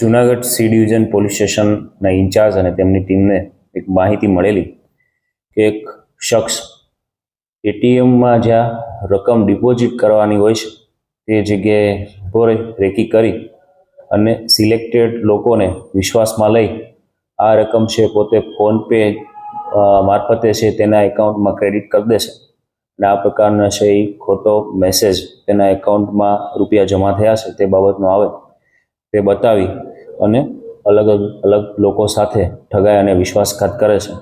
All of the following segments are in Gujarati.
જુનાગઢ સી ડિવિઝન પોલીસ સ્ટેશનના ઇન્ચાર્જ અને તેમની ટીમને એક માહિતી મળેલી કે એક શખ્સ એટીએમમાં જ્યાં રકમ ડિપોઝિટ કરવાની હોય છે, તે જગ્યાએ ભોરે રેકી કરી અને સિલેક્ટેડ લોકોને વિશ્વાસમાં લઈ આ રકમ છે પોતે ફોનપે મારફતે છે તેના એકાઉન્ટમાં ક્રેડિટ કરી દેશે. અને આ પ્રકારના છે એ ખોટો મેસેજ તેના એકાઉન્ટમાં રૂપિયા જમા થયા છે તે બાબતનો આવે. તે બતાવી અને અલગ અલગ લોકો સાથે ઠગાય અને વિશ્વાસઘાત કરે છે.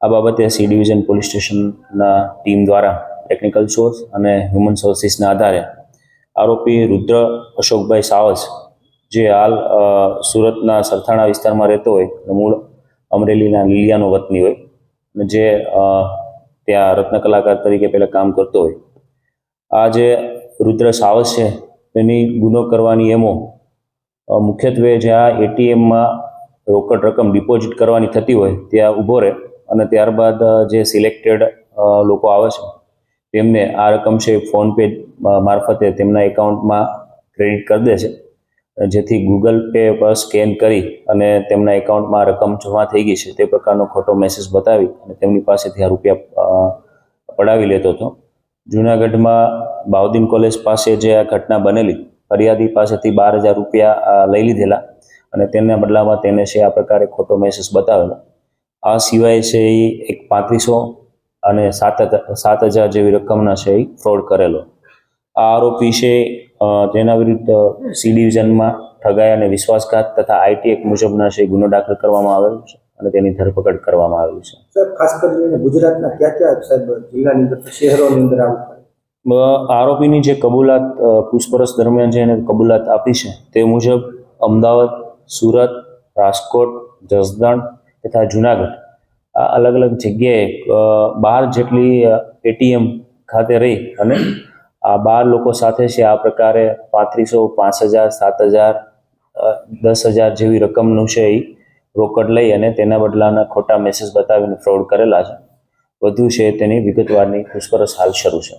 આ બાબતે સી ડિવિઝન પોલીસ સ્ટેશનના ટીમ દ્વારા ટેકનિકલ સોર્સ અને હ્યુમન સોર્સિસના આધારે આરોપી રુદ્ર અશોકભાઈ સાવજ જે હાલ સુરતના સરથાણા વિસ્તારમાં રહેતો હોય, અને મૂળ અમરેલીના લીલિયાનો વતની હોય, અને જે ત્યાં રત્ન કલાકાર તરીકે પહેલાં કામ કરતો હોય. આ જે રુદ્ર સાવજ છે, તેની ગુનો કરવાની એમો મુખ્યત્વે જ્યાં એટીએમમાં રોકડ રકમ ડિપોઝિટ કરવાની થતી હોય, ત્યાં ઊભો રહે અને ત્યારબાદ જે સિલેક્ટેડ લોકો આવે છે, તેમને આ રકમ છે ફોનપે મારફતે તેમના એકાઉન્ટમાં ક્રેડિટ કરી દે છે. જેથી ગૂગલ પે પર સ્કેન કરી અને તેમના એકાઉન્ટમાં રકમ જમા થઈ ગઈ છે, તે પ્રકારનો ખોટો મેસેજ બતાવી અને તેમની પાસેથી આ રૂપિયા પડાવી લેતો હતો. જૂનાગઢમાં બાઉદ્દીન કોલેજ પાસે જે આ ઘટના બનેલી ફરિયાદી પાસેથી બાર હજાર રૂપિયા લઈ લીધેલા અને તેના બદલામાં તેને છે આ પ્રકારે ખોટો મેસેજ બતાવેલો. આ સિવાય છે એ એક પાંત્રીસો અને સાત સાત હજાર જેવી રકમના છે એ ફ્રોડ કરેલો. આ આરોપી છે તેના વિરુદ્ધ સી ડિવિઝનમાં ઠગાઈ અને વિશ્વાસઘાત તથા આઈટી એક મુજબના છે ગુનો દાખલ કરવામાં આવેલો છે અને તેની ધરપકડ કરવામાં આવેલી છે. ખાસ કરીને ગુજરાતના ક્યાં ક્યાં સાહેબ, જિલ્લાની અંદર, શહેરોની અંદર આવું આરોપીની જે કબૂલાત પૂછપરછ દરમિયાન જે એને કબૂલાત આપી છે, તે મુજબ અમદાવાદ, સુરત, રાજકોટ, જસદણ તથા જુનાગઢ આ અલગ અલગ જગ્યાએ બાર જેટલી એટીએમ ખાતે રહી અને આ બાર લોકો સાથે છે, આ પ્રકારે પાંત્રીસો પાંચ હજાર, સાત હજાર દસ હજાર જેવી રકમનું છે એ રોકડ લઈ અને તેના બદલાના ખોટા મેસેજ બતાવીને ફ્રોડ કરેલા છે. વધુ છે તેની વિગતવારની પૂછપરછ હાલ શરૂ છે.